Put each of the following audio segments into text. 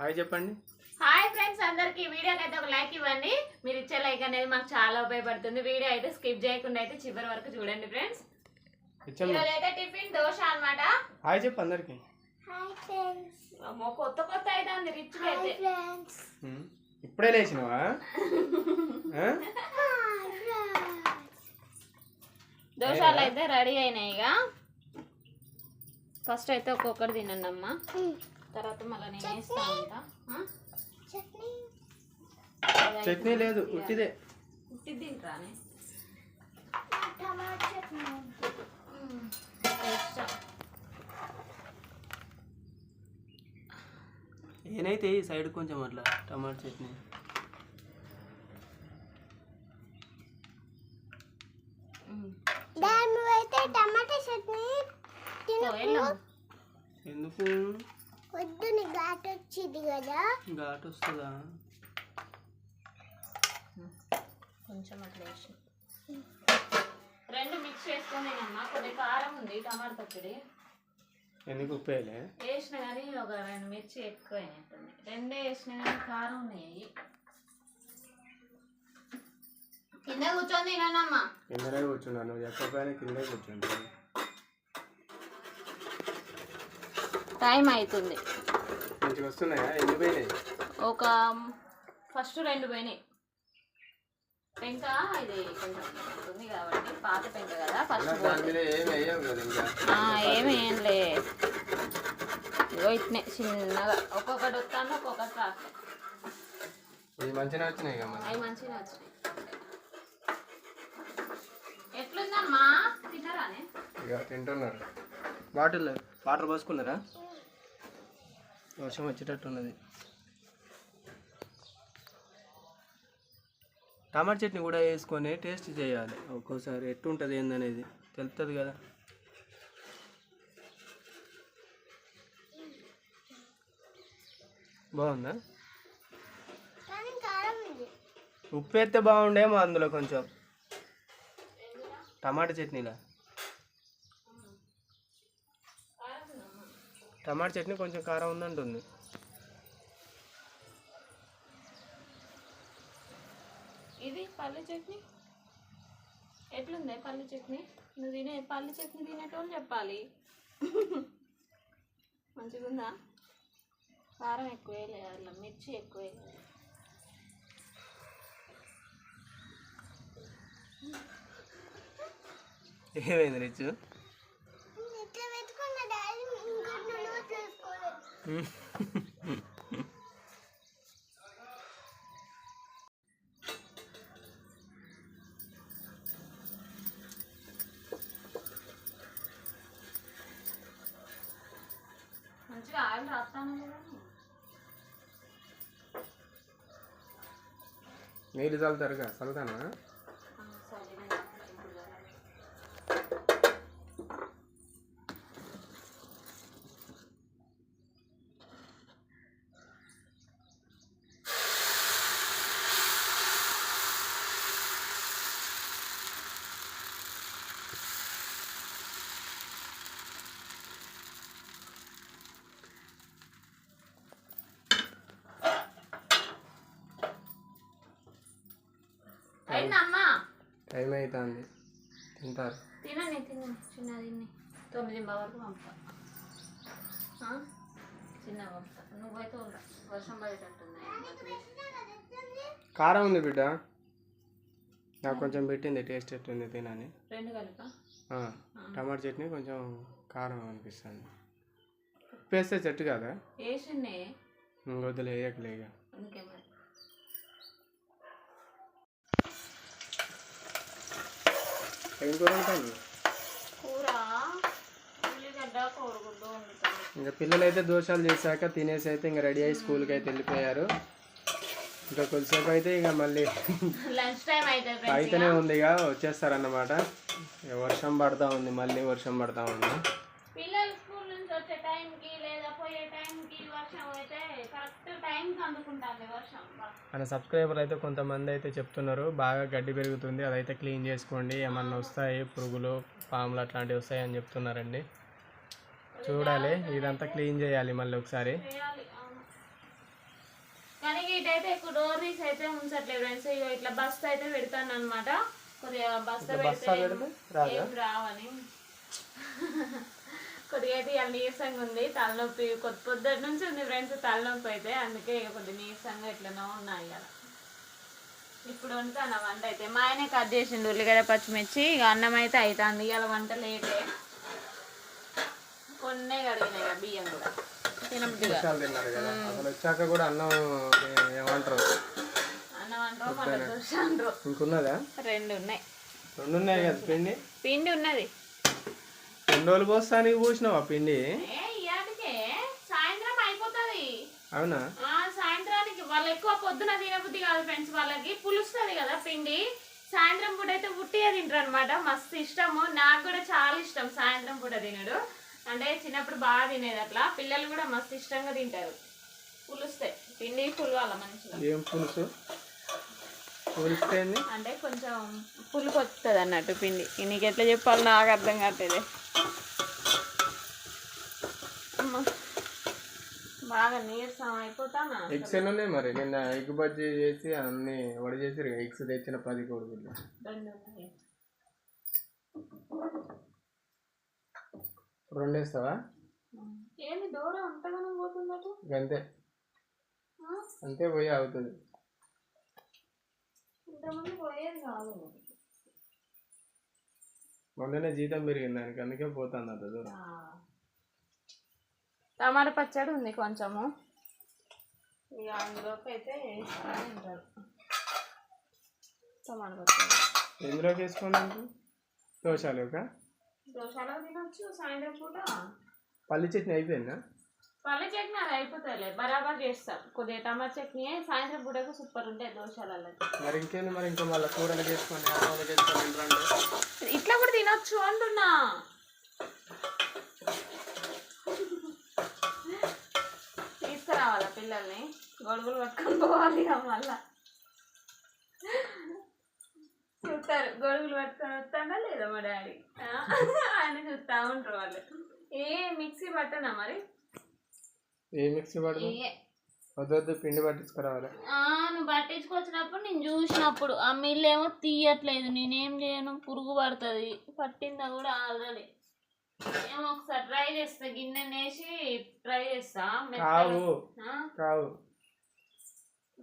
Hi చెప్పండి. Hi friends అందరికి వీడియోకి అయితే ఒక లైక్ ఇవ్వండి. మీరు ఇచ్చే లైక్ అనేది మాకు చాలా ఉపయోగపడుతుంది. వీడియో అయితే స్కిప్ చేయకుండా అయితే చివరి వరకు చూడండి ఫ్రెండ్స్. అయితే టిఫిన్ దోశ అన్నమాట. హాయ్ చెప్పు అందరికి. Hi friends. అమ్మో, కొత్త కొత్త అయితే ఉంది రిచ్ హాయ్ అయితే ఇప్పుడే లేచినావా? దోశలు అయితే రెడీ అయినాయి ఇక. ఫస్ట్ అయితే ఒక్కొక్కటి తినండి అమ్మా తర్వాత మళ్ళీ నేను వేస్తా ఉంటా? చట్నీ. లేదు ఉట్టిదే. ఉట్టిది. తింటానే టమాటా చట్నీ. వేస్తా. ఏనైతే ఈ సైడ్ కొంచెం అట్లా టమాటా చట్నీ. టమాటా చట్నీ. ఎందుకు? వద్దు నీ ఘాట్ వచ్చింది కదా. ఘాటు వస్తుందా? కొంచెం అట్లా వేసి. రెండు మిక్స్ చేసుకొని తినమ్మా. కొద్దిగా కారం ఉంది టమాటా పచ్చడి. ఎందుకు ఉప్పేయలే వేసిన కానీ ఒక రెండు మిర్చి ఎక్కువ అయినట్టుంది. రెండే వేసిన కానీ కారం ఉన్నాయి. కింద కూర్చొని తినమ్మా కిందనే కూర్చున్నాను. నువ్వు చెప్పకపోయినా కిందే కూర్చుంటా టైం అవుతుంది ఒక ఫస్ట్ రెండు పోయినాయి. పెంక ఇది కొంచెం ఉంది కాబట్టి పాత పెంక కదా ఫస్ట్ ఏమి వేయవు కదా ఇంకా? ఏమి ఏం లే ఇగో ఇట్నే చిన్నగా. ఒక్కొక్కటి వస్తాను ఒక్కొక్కటి రాస్తాను మంచిగా వచ్చినాయి అవి మంచిగా వచ్చినాయి. ఎట్లుందమ్మా? తిన్నారానే తింటున్నారు. బాటిల్ వాటర్ పోసుకున్నారా? వర్షం వచ్చేటట్టు ఉన్నది టమాటా చట్నీ కూడా వేసుకొని టేస్ట్ చేయాలి. ఒక్కోసారి ఎట్టుంటుంది ఏందనేది తెలుస్తుంది కదా. బాగుందా? ఉప్పు వేస్తే బాగుండేమో అందులో కొంచెం. టమాటా చట్నీలా? టమాటా చట్నీ కొంచెం కారం ఉందంటుంది. ఇది పల్లి చట్నీ? ఎట్లుంది పల్లి చట్నీ? నువ్వు తినే పల్లి చట్నీ తినేటోళ్ళు చెప్పాలి. మంచిగా ఉందా కారం ఎక్కువ వేయలేదు అట్లా మిర్చి ఎక్కువ వేయలేదు ఏమైంది రిచ్? మంచిగా ఆయిల్ రాస్తాను కదా నీళ్ళు చల్లుతారుగా చల్లుతానా టైం అవుతుంది తింటారు. తినండి తినండి. చిన్న తిని తొమ్మిది వరకు పంపుతా. ఆ? చిన్న పంపుతా. నువ్వైతే ఉంటా వర్షం పడేటట్టుంది. కారం ఉంది బిడ్డ? నాకు కొంచెం పెట్టింది టేస్ట్ ఎట్టుంది తినని. రెండు కలిపా ఆ, టమాటా చట్నీ కొంచెం కారం అనిపిస్తుంది. ఉప్పు వేస్తే చెట్టు కాదా? వేసిండే. వద్దులే వేయకలేక అందుకే ఏం కూర ఉంటుంది కూర ఉల్లిగడ్డ కోడిగుడ్డు వండుతాను. ఇంకా పిల్లలు అయితే దోషాలు చేశాక తినేసి అయితే ఇంకా రెడీ అయ్యి స్కూల్కి అయితే వెళ్ళిపోయారు. ఇంకా కొద్దిసేపు అయితే ఇక మళ్ళీ లంచ్ టైం అయితే friends అయితేనే ఉంది ఇక వచ్చేస్తారన్నమాట. వర్షం పడతా ఉంది మళ్ళీ వర్షం పడతా ఉంది పిల్లలు స్కూల్ నుంచి వచ్చే టైంకి లేదా పోయే టైంకి వర్షం అయితే కరెక్ట్ టైంకి అందుకుంటుంది వర్షం బా. మన సబ్స్క్రైబర్లు అయితే కొంతమంది అయితే చెప్తున్నారు బాగా గడ్డి పెరుగుతుంది అదైతే క్లీన్ చేసుకోండి ఏమన్నా వస్తాయి పురుగులు పాములు అట్లాంటివి వస్తాయి అని చెప్తున్నారండి. చూడాలి ఇదంతా క్లీన్ చేయాలి మళ్ళీ ఒకసారి. చేయాలి అవును. కానీ ఇటైతే ఎక్కువ డోర్ తీసి అయితే ఉంచట్లేదు ఫ్రెండ్స్ ఇగో ఇట్లా బస్తా అయితే పెడతాను అనమాట కొద్దిగా బస్తా పెడితే రావని. కొద్దిగా అయితే ఇవాళ నీరసంగా ఉంది తలనొప్పి కొద్ది పొద్దుటి నుంచి ఉంది ఫ్రెండ్స్ తలనొప్పి అయితే అందుకే ఇక కొద్దిగా నీరసంగా ఇట్లనో ఉన్నాయి ఇవాళ. ఇప్పుడు వండుతాను ఆ వంట అయితే? మా ఆయనే కట్ చేసిండు ఉల్లిగడ్డ పచ్చిమిర్చి ఇక అన్నం అయితే అవుతుంది ఇవాళ వంట లేటే. కొన్నే కడిగినాయి ఇక బియ్యం కూడా. తినబుద్దిగా చాలా తిన్నారు కదా. అసలు వచ్చాక కూడా అన్నం ఏమంటారు? అంటారు రెండు ఉన్నాయి. రెండు ఉన్నాయి కదా పిండి? పిండి ఉన్నది. రెండు రోజులు పోస్తానికి పూసినావా పిండి? సాయంత్రం అయిపోతుంది. అవునా? ఆ సాయంత్రానికి వాళ్ళు ఎక్కువ పొద్దున తినబుద్ధి కాదు ఫ్రెండ్స్ వాళ్ళకి. పులుస్తుంది కదా పిండి. సాయంత్రం పూట అయితే ఉట్టిగా తింటారు అనమాట మస్తు ఇష్టము. నాకు కూడా చాలా ఇష్టం సాయంత్రం పూట తినడు. అంటే చిన్నప్పుడు బాగా తినేది అట్లా. పిల్లలు కూడా మస్తు ఇష్టంగా తింటారు. పులుస్తాయి పిండి పులవాల మంచిగా. ఏం పులుసు? అంటే కొంచెం పులుపు వస్తుంది అన్నట్టు పిండి. నీకు ఎట్లా చెప్పాలి నాకు అర్థం కావట్లేదు. అమ్మ. బాగా నీరసం అయిపోతానా? ఎగ్స్ ఎన్ని ఉన్నాయి మరి? నిన్న ఎగ్ బజ్జీ చేసి అన్ని వడి చేసి ఎగ్స్ తెచ్చిన పది కొడుకులు రెండు వేస్తావా? ఏంది అంతగానో అంతే అంతే పోయి అవుతుంది పోయేది కాదు. మొన్ననే జీతం పెరిగింది దానికి అందుకే పోతుంది అంత దూరం టమాటా పచ్చడి ఉంది కొంచెము. ఇక అందులోకి అయితే వేసుకొని తింటారు టమాటా పచ్చడి. ఎందులోకి వేసుకోండి దోశలోక దోశలో తినొచ్చు సాయంత్రం పూట. పల్లి చట్నీ అయిపోయిందా? పల్లె చట్నీ అది అయిపోతాయిలే బరాబర్ చేస్తాం. కొద్దిగా టమాటా చట్నీ సాయంత్రం పూటకు సూపర్ ఉంటాయి దోశలలో మరి ఇంకేంది మరి ఇంకా మళ్ళీ కూరలు తింటారంటే? ఇట్లా కూడా తినొచ్చు అంటున్నా. పిల్లల్ని గొడుగులు పట్టుకొని పోవాలి ఇక మళ్ళా. చూస్తారు గొడుగులు పట్టుకొని వస్తాడా లేదా మా డాడీ? ఆయన చూస్తా ఉంటారు వాళ్ళు. ఏ మిక్సీ పట్టనా మరి? ఏ మిక్సీ పడదు ఏ. వద్దు వద్దు పిండి పట్టించుకురావాలి? నువ్వు పట్టించుకొచ్చినప్పుడు నేను చూసినప్పుడు ఆ మిల్లు ఏమో తీయట్లేదు నేనేం చేయను పురుగు పడుతుంది పట్టిందా కూడా ఆల్రెడీ. ఏమో ఒకసారి ట్రై చేస్తా గిన్నె వేసి ట్రై చేస్తా. కావు. ఆ? కావు.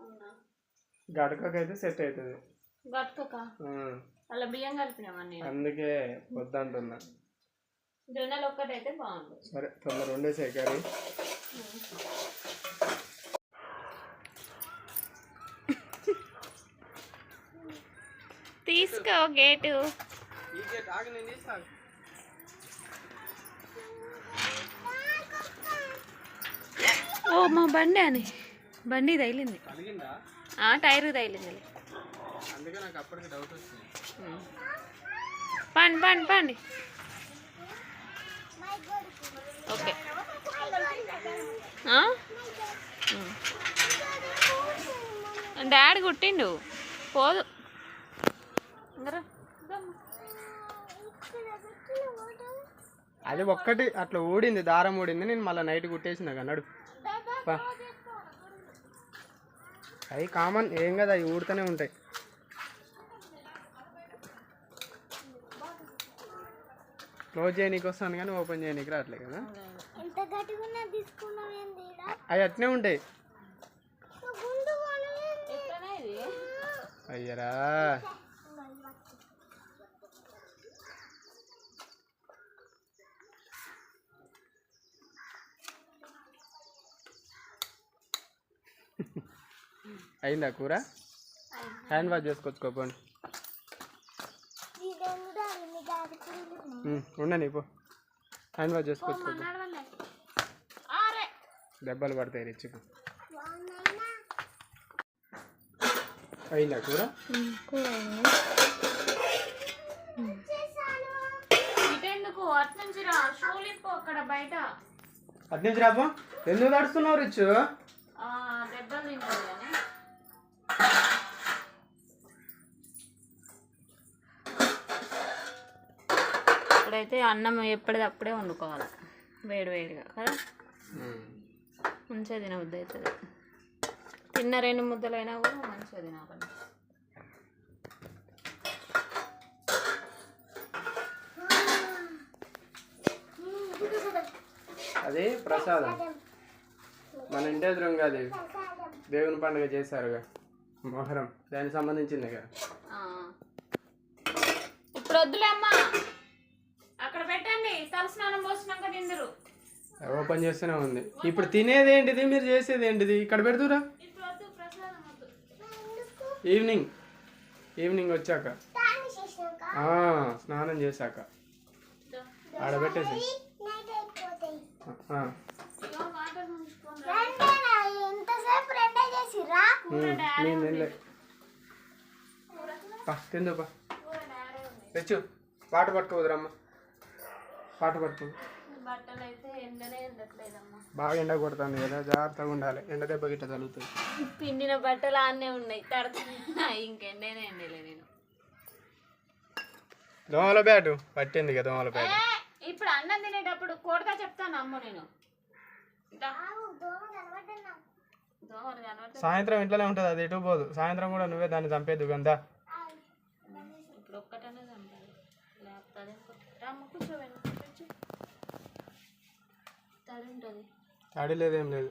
అవునా? గడకకైతే సెట్ అవుతుంది. అలా బియ్యం నేను అందుకే వద్దంటున్నా. జొన్నలు ఒక్కటైతే బాగుంది సరే తొందర ఉండేసే కర్రీ. తీసుకో గేటు. ఓ మా బండి అని. బండి తగిలింది. టైర్ తగిలింది. పండి పండి పండి ఓకే. డాడీ కుట్టిండు. పోదు. అది ఒక్కటి అట్లా ఊడింది దారం ఊడింది. నేను మళ్ళీ నైట్ కుట్టేసిన అన్నాడు అవి కామన్ ఏం కదా అవి ఊడుతూనే ఉంటాయి. క్లోజ్ చేయనీకి వస్తాను కానీ ఓపెన్ చేయనీకి రావట్లే కదా? అవి అట్నే ఉంటాయి. అయ్యరా. అయిందా కూర? హ్యాండ్ వాష్ చేసుకొచ్చుకోపోండి. ఉండని పో హ్యాండ్ వాష్ చేసుకొచ్చుకో దెబ్బలు పడతాయి రిచ్చుకు? అయిందా కూర? చేశాను. ఇటెందుకు? అటు నుంచి రా. షూలిప్పు అక్కడ బయట. అటు నుంచి రాపో ఎందుకు నడుస్తున్నావు రిచ్చు దెబ్బలు అని ఇప్పుడైతే అన్నం ఎప్పటిదప్పుడే వండుకోవాలి. వేడి వేడిగా కదా? మంచిగా తినబుద్ధి అవుతుంది. చిన్న రెండు ముద్దలైనా కూడా మంచిగా తినాలి అది ప్రసాదం. మన ఇంటి ఎదురుగా అది. దేవుని పండుగ చేశారుగా. మొహరం. దానికి సంబంధించింది కదా. ఆ. ఇప్పుడు వద్దులే అమ్మా. అక్కడ పెట్టండి. తలస్నానం పోసినాక తిందరు. ఓపెన్ చేస్తూనే ఉంది. ఇప్పుడు తినేది ఏంటిది? మీరు చేసేది ఏంటిది? ఇక్కడ పెడుతురా? ఈవినింగ్ ఈవినింగ్ వచ్చాక దాన్ని చేసినాక ఆ, స్నానం చేశాక. ఆడ పెట్టేసి నైట్ అయిపోతాయి ఆ, ఇగో వాటర్ ఉంచుకోండి రెండేనా ఎంతసేపు రెండే చేసిర్రా ఉమ్, నేను తినలే తెచ్చు. పాట పట్టుకోదురమ్మ. పాట పట్టుకో. బట్టలు అయితే ఎండనే ఎండట్లేదమ్మా. బాగా ఎండ కొడుతుంది కదా జాగ్రత్తగా ఉండాలి. ఎండ దెబ్బ గిట్ట తగులుతుంది. పిండిన బట్టలు ఆనే ఉన్నాయి తడుతున్నా ఇంకెండేనే ఎండలే నేను. దోమల బ్యాటు పట్టింది కదా దోమల బ్యాట్. ఇప్పుడు అన్నం తినేటప్పుడు కొడతా చెప్తాను అమ్మ నేను. సాయంత్రం ఇంట్లోనే ఉంటుంది అది ఎటు పోదు. సాయంత్రం కూడా నువ్వే దాన్ని చంపేద్దు గందా. తడి లేదేం లేదు.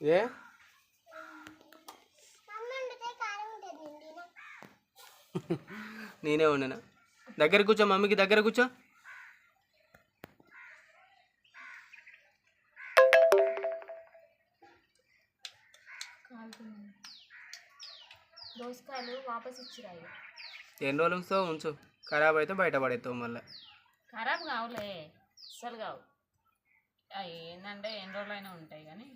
ఏ? మమ్మీ వండితే కారం ఉంటుంది నిండిన నేనే ఉండనా దగ్గర కూర్చో మమ్మీకి దగ్గర కూర్చో. దోసకాయలు వాపస్ ఇచ్చిరాయి. ఎన్ని రోజులు ఉంచుతావు? ఉంచు. ఖరాబ్ అయితే బయట పడేస్తావు మళ్ళీ. ఖరాబ్ కావులే. అస్సలు కావు. అవి ఏంటంటే ఎన్ని రోజులైనా ఉంటాయి కానీ.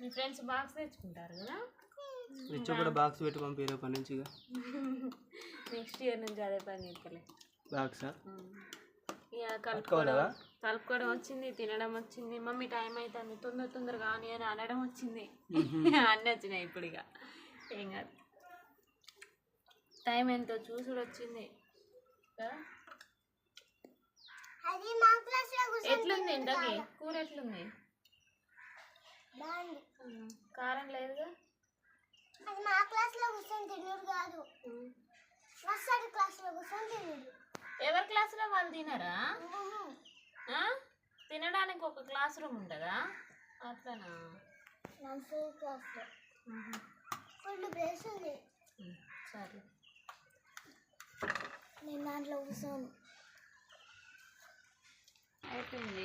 మీ ఫ్రెండ్స్ బాక్స్ తెచ్చుకుంటారు కదా? ఇచ్చు కూడా బాక్స్ పెట్టి పంపి రేపటి నుంచి ఇక. నెక్స్ట్ ఇయర్ నుంచి అదే పని చెప్పలే బాక్సా ఇక కలుపుకోవడం కలుపుకోవడం వచ్చింది తినడం వచ్చింది. మమ్మీ టైం అవుతుంది తొందర తొందర కానీ అని అనడం వచ్చింది. అన్నీ వచ్చినాయి ఇప్పుడు ఇక. ఏం కాదు. టైం ఎంతో చూసుడు వచ్చింది. ఎట్లుంది ఇంతకి? కూర ఎట్లుంది? కారం లేదుగా? అది మా క్లాస్లో కూర్చొని తినుడు కాదు. మస్సాడి క్లాస్లో కూర్చొని తినుడు ఎవరి క్లాసులో వాళ్ళు తినరా? ఆ? తినడానికి ఒక క్లాస్ రూమ్ ఉంటుందా? అట్లనా? నర్సరీ క్లాస్లో ఫుల్ ప్లేస్ ఉంది. సరే. నేను దాంట్లో కూర్చోను.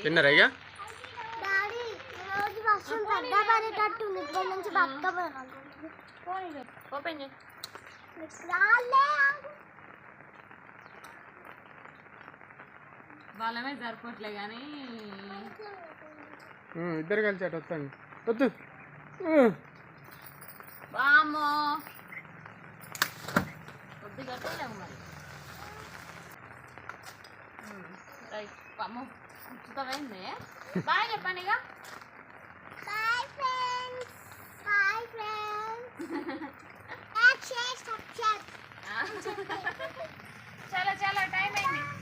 తిన్నారా ఇక డాడీ రోజు వర్షం పెద్ద పడేటట్టుంది ఇప్పటి నుంచి పక్కపోయినా పోనీ ఓపెన్ చేయి వాళ్ళమే సరిపోట్లే కానీ ఇద్దరు కలిసి అటు వస్తాండి వద్దు. వామ్మో. వద్దు కట్టలేము మరి. రైట్ అమ్మో ఉచితమైంది బాయ్ చెప్పండి ఇక bye friends bye friends action subject చలో చలో టైం అయింది